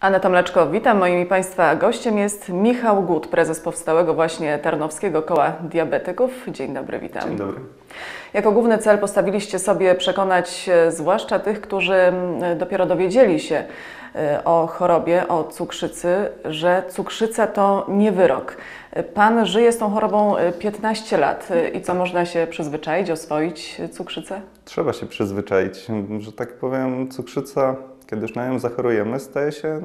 Aneta Mleczko, witam. Moim i Państwa gościem jest Michał Gut, prezes powstałego właśnie Tarnowskiego Koła Diabetyków. Dzień dobry, witam. Dzień dobry. Jako główny cel postawiliście sobie przekonać e, zwłaszcza tych, którzy dopiero dowiedzieli się e, o chorobie, o cukrzycy, że cukrzyca to nie wyrok. Pan żyje z tą chorobą e, 15 lat E, i co można się przyzwyczaić, oswoić cukrzycę? Trzeba się przyzwyczaić, że tak powiem, cukrzyca, kiedy już na nią zachorujemy, staje się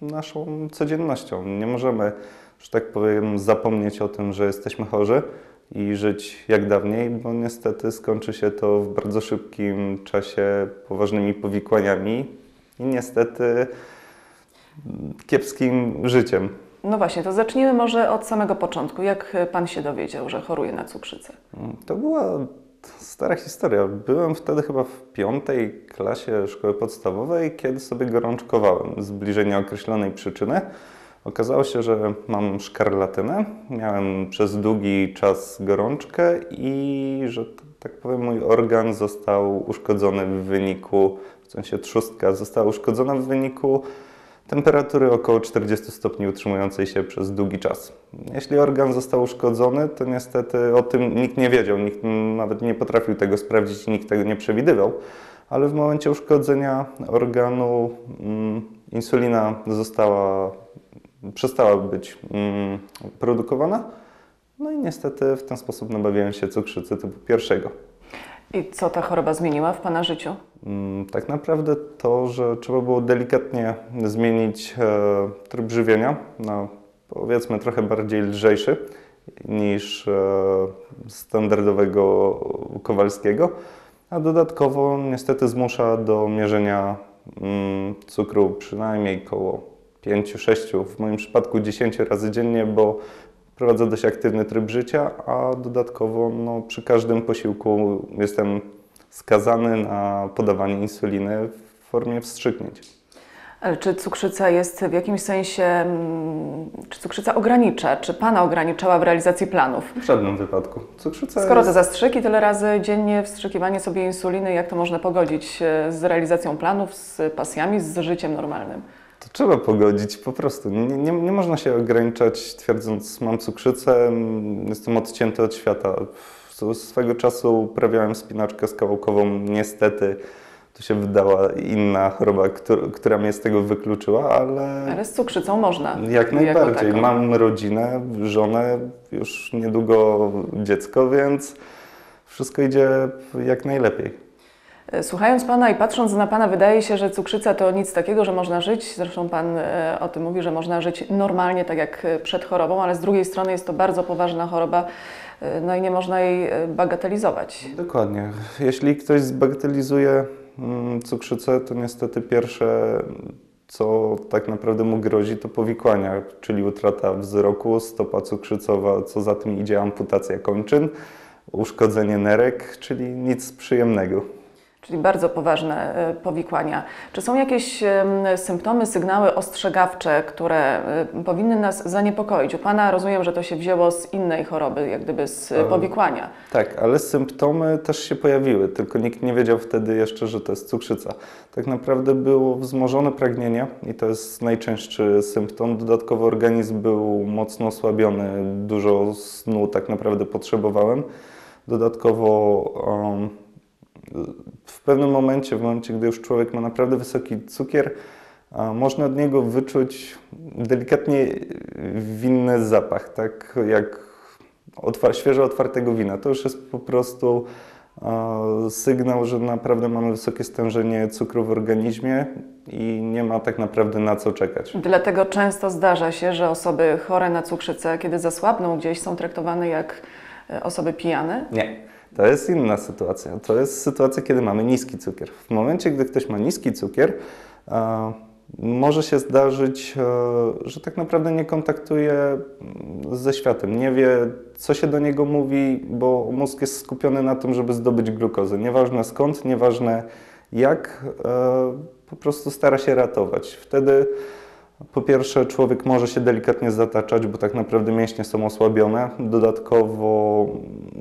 naszą codziennością. Nie możemy, że tak powiem, zapomnieć o tym, że jesteśmy chorzy i żyć jak dawniej, bo niestety skończy się to w bardzo szybkim czasie poważnymi powikłaniami i niestety kiepskim życiem. No właśnie, to zacznijmy może od samego początku. Jak Pan się dowiedział, że choruje na cukrzycę? To była stara historia. Byłem wtedy chyba w piątej klasie szkoły podstawowej, kiedy sobie gorączkowałem z bliżej nieokreślonej przyczyny. Okazało się, że mam szkarlatynę. Miałem przez długi czas gorączkę i że tak powiem mój organ został uszkodzony w wyniku, w sensie trzustka została uszkodzona w wyniku temperatury około 40 stopni utrzymującej się przez długi czas. Jeśli organ został uszkodzony, to niestety o tym nikt nie wiedział, nikt nawet nie potrafił tego sprawdzić, nikt tego nie przewidywał, ale w momencie uszkodzenia organu mm, insulina została, przestała być mm, produkowana, no i niestety w ten sposób nabawiłem się cukrzycy typu pierwszego. I co ta choroba zmieniła w Pana życiu? Mm, Tak naprawdę to, że trzeba było delikatnie zmienić e, tryb żywienia na powiedzmy trochę bardziej lżejszy niż e, standardowego kowalskiego, a dodatkowo niestety zmusza do mierzenia mm, cukru przynajmniej około 5-6, w moim przypadku 10 razy dziennie, bo prowadzę dość aktywny tryb życia, a dodatkowo no, przy każdym posiłku jestem skazany na podawanie insuliny w formie wstrzyknięć. Ale czy cukrzyca jest w jakimś sensie, mm, czy cukrzyca ogranicza, czy Pana ograniczała w realizacji planów? W żadnym wypadku. Cukrzyca Skoro te jest... zastrzyki tyle razy dziennie, wstrzykiwanie sobie insuliny, jak to można pogodzić e, z realizacją planów, z pasjami, z życiem normalnym? To trzeba pogodzić po prostu. Nie, nie, nie można się ograniczać twierdząc mam cukrzycę, jestem odcięty od świata. Swego czasu uprawiałem spinaczkę skałkową. Niestety to się wydała inna choroba, któr- która mnie z tego wykluczyła, ale... Ale z cukrzycą można. Jak najbardziej. Mam rodzinę, żonę, już niedługo dziecko, więc wszystko idzie jak najlepiej. E, Słuchając Pana i patrząc na Pana, wydaje się, że cukrzyca to nic takiego, że można żyć. Zresztą Pan e, o tym mówi, że można żyć normalnie, tak jak e, przed chorobą, ale z drugiej strony jest to bardzo poważna choroba, no i nie można jej bagatelizować. Dokładnie. Jeśli ktoś zbagatelizuje mm, cukrzycę, to niestety pierwsze, co tak naprawdę mu grozi, to powikłania, czyli utrata wzroku, stopa cukrzycowa, co za tym idzie amputacja kończyn, uszkodzenie nerek, czyli nic przyjemnego. Czyli bardzo poważne e, powikłania. Czy są jakieś symptomy, sygnały ostrzegawcze, które e, powinny nas zaniepokoić? U Pana rozumiem, że to się wzięło z innej choroby, jak gdyby z E, powikłania. Tak, ale symptomy też się pojawiły, tylko nikt nie wiedział wtedy jeszcze, że to jest cukrzyca. Tak naprawdę było wzmożone pragnienie i to jest najczęstszy symptom. Dodatkowo organizm był mocno osłabiony, dużo snu tak naprawdę potrzebowałem. Dodatkowo um, w pewnym momencie, w momencie, gdy już człowiek ma naprawdę wysoki cukier, można od niego wyczuć delikatnie winny zapach, tak jak otwar- świeżo otwartego wina. To już jest po prostu sygnał, że naprawdę mamy wysokie stężenie cukru w organizmie i nie ma tak naprawdę na co czekać. Dlatego często zdarza się, że osoby chore na cukrzycę, kiedy zasłabną gdzieś, są traktowane jak e, osoby pijane. Nie. To jest inna sytuacja. To jest sytuacja, kiedy mamy niski cukier. W momencie, gdy ktoś ma niski cukier, e, może się zdarzyć, e, że tak naprawdę nie kontaktuje mm, ze światem, nie wie, co się do niego mówi, bo mózg jest skupiony na tym, żeby zdobyć glukozę. Nieważne skąd, nieważne jak, e, po prostu stara się ratować. Wtedy Po pierwsze, człowiek może się delikatnie zataczać, bo tak naprawdę mięśnie są osłabione. Dodatkowo,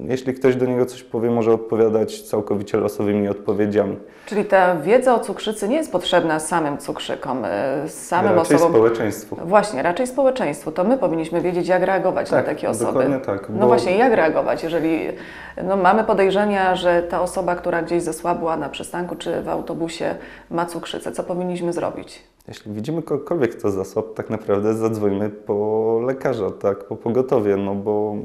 jeśli ktoś do niego coś powie, może odpowiadać całkowicie losowymi odpowiedziami. Czyli ta wiedza o cukrzycy nie jest potrzebna samym cukrzykom, e, samym Raczej osobom. społeczeństwu. Właśnie, raczej społeczeństwu. To my powinniśmy wiedzieć, jak reagować Tak, na takie osoby. dokładnie tak, No bo- właśnie, jak reagować, jeżeli no, mamy podejrzenia, że ta osoba, która gdzieś zasłabła na przystanku czy w autobusie ma cukrzycę, co powinniśmy zrobić? Jeśli widzimy kogokolwiek, kto zasłabł, tak naprawdę zadzwońmy po lekarza, tak, po pogotowie, no bo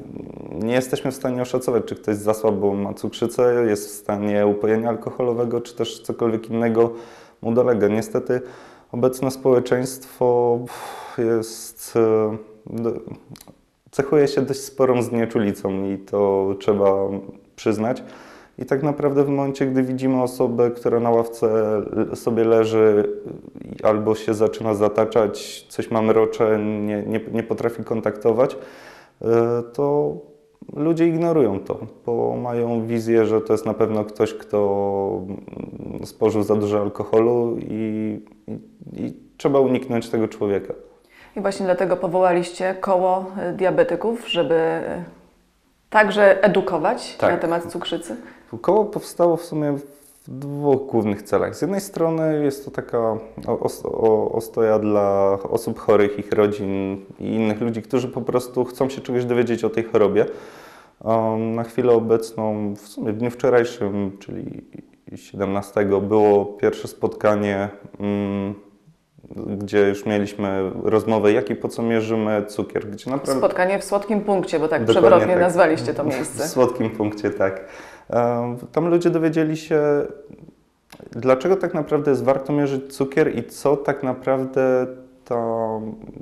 nie jesteśmy w stanie oszacować, czy ktoś zasłabł, bo ma cukrzycę, jest w stanie upojenia alkoholowego, czy też cokolwiek innego mu dolega. Niestety obecne społeczeństwo jest, e, cechuje się dość sporą znieczulicą i to trzeba przyznać. I tak naprawdę w momencie, gdy widzimy osobę, która na ławce sobie leży i albo się zaczyna zataczać, coś ma mrocze, nie, nie, nie potrafi kontaktować, y, to ludzie ignorują to, bo mają wizję, że to jest na pewno ktoś, kto mm, spożył za dużo alkoholu i, i, i trzeba uniknąć tego człowieka. I właśnie dlatego powołaliście koło e, diabetyków, żeby także edukować Tak. na temat cukrzycy. Koło powstało w sumie w dwóch głównych celach. Z jednej strony jest to taka ostoja dla osób chorych, ich rodzin i innych ludzi, którzy po prostu chcą się czegoś dowiedzieć o tej chorobie. Um, Na chwilę obecną, w sumie w dniu wczorajszym, czyli 17, było pierwsze spotkanie, mm, gdzie już mieliśmy rozmowę, jak i po co mierzymy cukier, gdzie naprawdę... Spotkanie w słodkim punkcie, bo tak przewrotnie tak. nazwaliście to W miejsce. słodkim punkcie, tak. Tam ludzie dowiedzieli się, dlaczego tak naprawdę jest warto mierzyć cukier i co tak naprawdę ta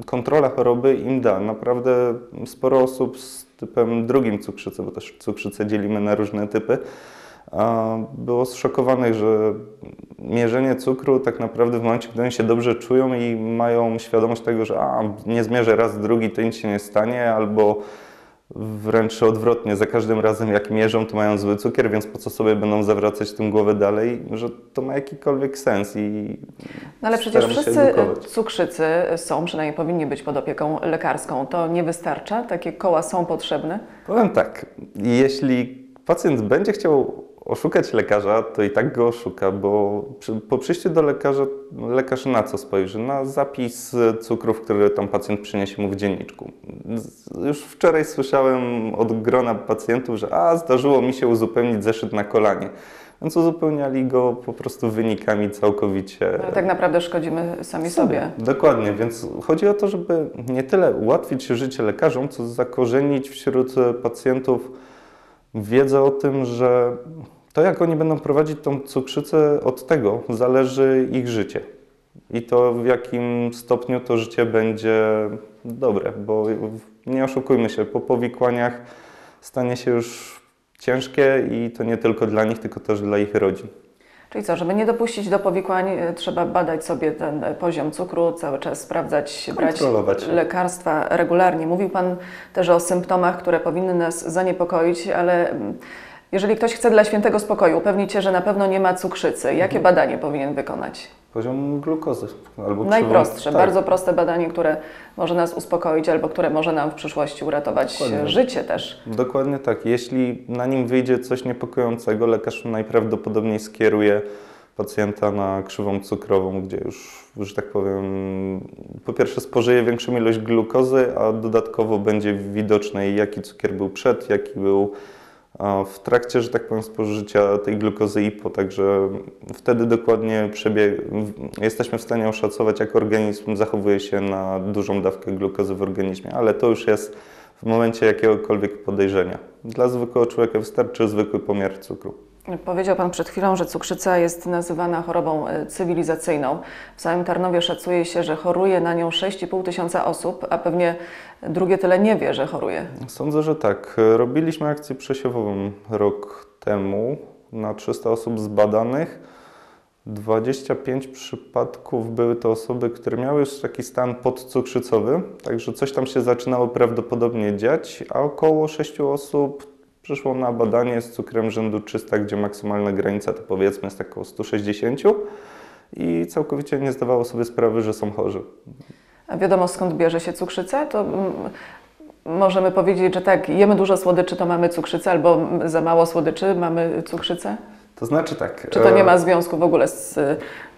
kontrola choroby im da. Naprawdę sporo osób z typem drugim cukrzycy, bo też cukrzycę dzielimy na różne typy, było zszokowanych, że mierzenie cukru tak naprawdę w momencie, gdy oni się dobrze czują i mają świadomość tego, że a, nie zmierzę raz, drugi, to nic się nie stanie, albo wręcz odwrotnie, za każdym razem jak mierzą, to mają zły cukier, więc po co sobie będą zawracać tym głowę dalej, że to ma jakikolwiek sens i No ale przecież wszyscy cukrzycy są, przynajmniej powinni być pod opieką lekarską. To nie wystarcza? Takie koła są potrzebne? Powiem tak, jeśli pacjent będzie chciał oszukać lekarza, to i tak go oszuka, bo przy, po przyjściu do lekarza, lekarz na co spojrzy? Na zapis cukrów, które tam pacjent przyniesie mu w dzienniczku. Już wczoraj słyszałem od grona pacjentów, że a, zdarzyło mi się uzupełnić zeszyt na kolanie. Więc uzupełniali go po prostu wynikami całkowicie Ale tak naprawdę szkodzimy sami sobie. Dokładnie, więc chodzi o to, żeby nie tyle ułatwić życie lekarzom, co zakorzenić wśród pacjentów wiedzę o tym, że to jak oni będą prowadzić tą cukrzycę, od tego zależy ich życie. I to w jakim stopniu to życie będzie dobre, bo nie oszukujmy się, po powikłaniach stanie się już ciężkie i to nie tylko dla nich, tylko też dla ich rodzin. Czyli co, żeby nie dopuścić do powikłań, y, trzeba badać sobie ten y, poziom cukru, cały czas sprawdzać, brać lekarstwa regularnie. Mówił Pan też o symptomach, które powinny nas zaniepokoić, ale mm, jeżeli ktoś chce dla świętego spokoju upewnić się, że na pewno nie ma cukrzycy, jakie Mhm. badanie powinien wykonać? Poziom glukozy albo Najprostsze, krzywą- bardzo proste badanie, które może nas uspokoić albo które może nam w przyszłości uratować Dokładnie. życie też. Dokładnie tak. Jeśli na nim wyjdzie coś niepokojącego, lekarz najprawdopodobniej skieruje pacjenta na krzywą cukrową, gdzie już, że tak powiem, po pierwsze spożyje większą ilość glukozy, a dodatkowo będzie widoczne jaki cukier był przed, jaki był w trakcie, że tak powiem, spożycia tej glukozy i po, także wtedy dokładnie przebieg, jesteśmy w stanie oszacować, jak organizm zachowuje się na dużą dawkę glukozy w organizmie, ale to już jest w momencie jakiegokolwiek podejrzenia. Dla zwykłego człowieka wystarczy zwykły pomiar cukru. Powiedział Pan przed chwilą, że cukrzyca jest nazywana chorobą e, cywilizacyjną. W samym Tarnowie szacuje się, że choruje na nią 6,5 tysiąca osób, a pewnie drugie tyle nie wie, że choruje. Sądzę, że tak. Robiliśmy akcję przesiewową rok temu na 300 osób zbadanych. 25 przypadków były to osoby, które miały już taki stan podcukrzycowy, także coś tam się zaczynało prawdopodobnie dziać, a około 6 osób przyszło na badanie z cukrem rzędu 300, gdzie maksymalna granica to powiedzmy jest około 160 i całkowicie nie zdawało sobie sprawy, że są chorzy. A wiadomo skąd bierze się cukrzyca? To mm, możemy powiedzieć, że tak, jemy dużo słodyczy, to mamy cukrzycę, albo za mało słodyczy, mamy cukrzycę? To znaczy tak. Czy to nie e, ma związku w ogóle z,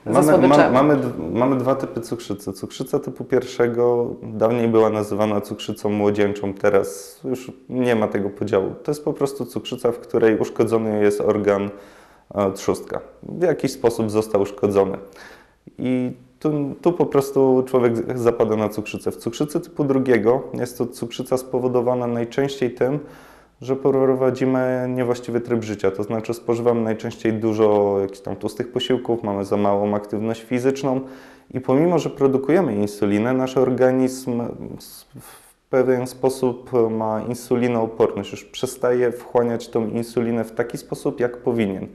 Mamy, ma, mamy, mamy dwa typy cukrzycy. Cukrzyca typu pierwszego dawniej była nazywana cukrzycą młodzieńczą, teraz już nie ma tego podziału. To jest po prostu cukrzyca, w której uszkodzony jest organ e, trzustka. W jakiś sposób został uszkodzony. I tu, tu po prostu człowiek zapada na cukrzycę. W cukrzycy typu drugiego jest to cukrzyca spowodowana najczęściej tym, że prowadzimy niewłaściwy tryb życia, to znaczy spożywamy najczęściej dużo jakichś tam tłustych posiłków, mamy za małą aktywność fizyczną i pomimo, że produkujemy insulinę, nasz organizm w pewien sposób ma insulinooporność, już przestaje wchłaniać tą insulinę w taki sposób, jak powinien.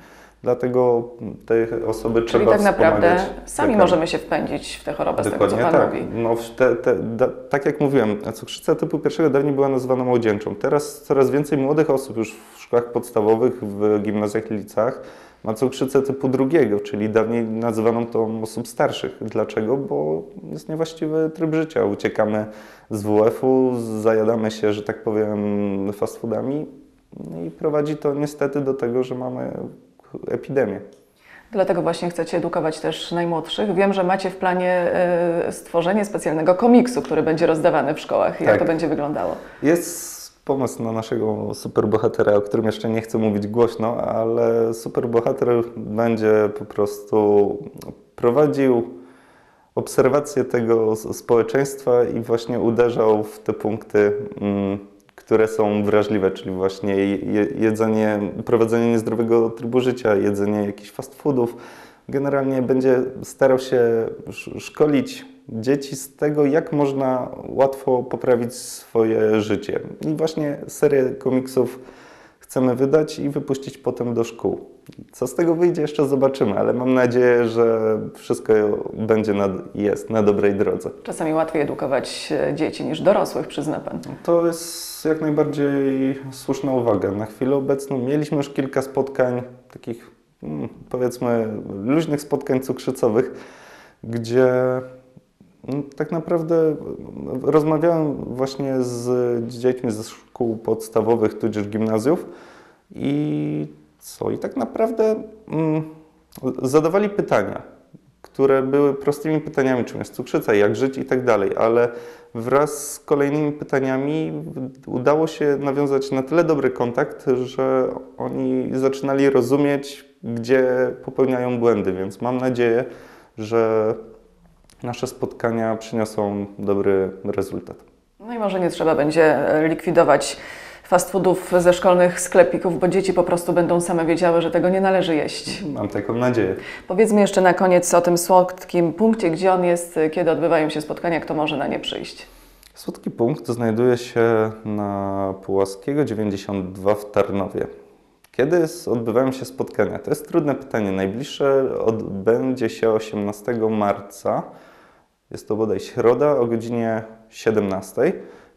Dlatego te osoby Czyli trzeba tak naprawdę sami możemy się wpędzić w tę chorobę, z tego co Pan tak. mówi. No, te, te, da, tak jak mówiłem, cukrzyca typu pierwszego dawniej była nazywana młodzieńczą. Teraz coraz więcej młodych osób już w szkołach podstawowych, w gimnazjach i liceach ma cukrzycę typu drugiego, czyli dawniej nazywaną tą osób starszych. Dlaczego? Bo jest niewłaściwy tryb życia. Uciekamy z WF-u, zajadamy się, że tak powiem, fast foodami no i prowadzi to niestety do tego, że mamy epidemię. Dlatego właśnie chcecie edukować też najmłodszych. Wiem, że macie w planie e, stworzenie specjalnego komiksu, który będzie rozdawany w szkołach. Jak Tak. to będzie wyglądało? Jest pomysł na naszego superbohatera, o którym jeszcze nie chcę mówić głośno, ale superbohater będzie po prostu prowadził obserwację tego społeczeństwa i właśnie uderzał w te punkty, mm, które są wrażliwe, czyli właśnie je- je- jedzenie, prowadzenie niezdrowego trybu życia, jedzenie jakichś fast foodów. Generalnie będzie starał się sz- szkolić dzieci z tego, jak można łatwo poprawić swoje życie. I właśnie serię komiksów chcemy wydać i wypuścić potem do szkół. Co z tego wyjdzie, jeszcze zobaczymy, ale mam nadzieję, że wszystko będzie na, jest na dobrej drodze. Czasami łatwiej edukować e, dzieci niż dorosłych, przyzna Pan. To jest jak najbardziej słuszna uwaga. Na chwilę obecną mieliśmy już kilka spotkań, takich mm, powiedzmy luźnych spotkań cukrzycowych, gdzie mm, tak naprawdę rozmawiałem właśnie z dziećmi ze szkół podstawowych tudzież gimnazjów i co? I tak naprawdę mm, zadawali pytania, które były prostymi pytaniami, czym jest cukrzyca, jak żyć i tak dalej, ale wraz z kolejnymi pytaniami udało się nawiązać na tyle dobry kontakt, że oni zaczynali rozumieć, gdzie popełniają błędy, więc mam nadzieję, że nasze spotkania przyniosą dobry rezultat. No i może nie trzeba będzie e, likwidować fast foodów ze szkolnych sklepików, bo dzieci po prostu będą same wiedziały, że tego nie należy jeść. Mam taką nadzieję. Powiedzmy jeszcze na koniec o tym słodkim punkcie, gdzie on jest, kiedy odbywają się spotkania, kto może na nie przyjść. Słodki punkt znajduje się na Pułaskiego 92 w Tarnowie. Kiedy odbywają się spotkania? To jest trudne pytanie. Najbliższe odbędzie się 18 marca. Jest to bodaj środa o godzinie 17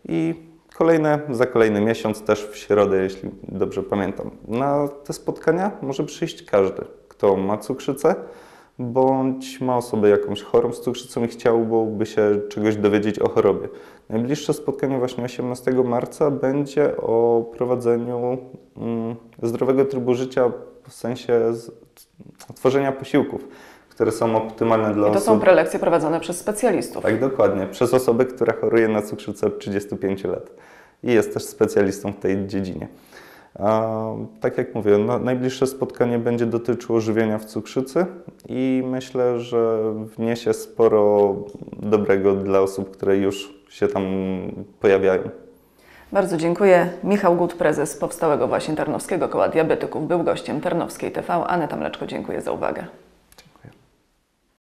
i kolejne za kolejny miesiąc też w środę, jeśli dobrze pamiętam. Na te spotkania może przyjść każdy, kto ma cukrzycę bądź ma osobę jakąś chorą z cukrzycą i chciałby się czegoś dowiedzieć o chorobie. Najbliższe spotkanie właśnie 18 marca będzie o prowadzeniu mm, zdrowego trybu życia w sensie tworzenia posiłków, które są optymalne dla I to osób. są prelekcje prowadzone przez specjalistów. Tak, dokładnie. Przez osobę, która choruje na cukrzycę od 35 lat i jest też specjalistą w tej dziedzinie. A, tak jak mówię, no, najbliższe spotkanie będzie dotyczyło żywienia w cukrzycy i myślę, że wniesie sporo dobrego dla osób, które już się tam pojawiają. Bardzo dziękuję. Michał Gut, prezes powstałego właśnie Tarnowskiego Koła Diabetyków, był gościem Tarnowskiej TV. Aneta Mleczko, dziękuję za uwagę.